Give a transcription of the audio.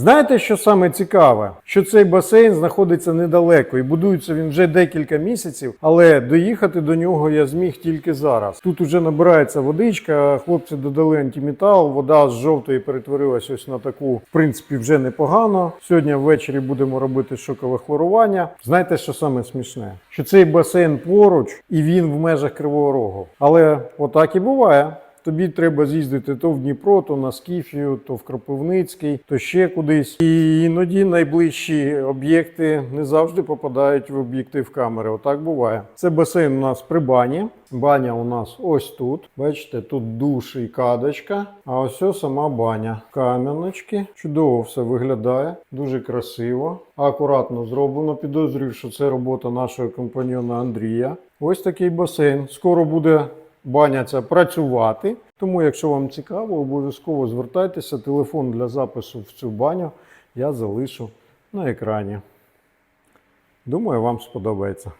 Знаєте, що саме цікаве? Що цей басейн знаходиться недалеко і будується він вже декілька місяців, але доїхати до нього я зміг тільки зараз. Тут уже набирається водичка, хлопці додали антиметал, вода з жовтої перетворилась ось на таку, в принципі, вже непогано. Сьогодні ввечері будемо робити шокове хлорування. Знаєте, що саме смішне? Що цей басейн поруч і він в межах Кривого Рогу. Але отак і буває. Тобі треба з'їздити то в Дніпро, то на Скіфію, то в Кропивницький, то ще кудись. І іноді найближчі об'єкти не завжди попадають в об'єктив камери. Отак буває. Це басейн у нас при бані. Баня у нас ось тут. Бачите, тут душ і кадочка. А ось сама баня. Кам'яночки. Чудово все виглядає, дуже красиво. Акуратно зроблено. Підозрюю, що це робота нашого компаньйона Андрія. Ось такий басейн. Скоро буде баня ця працювати. Тому, якщо вам цікаво, обов'язково звертайтеся. Телефон для запису в цю баню я залишу на екрані. Думаю, вам сподобається.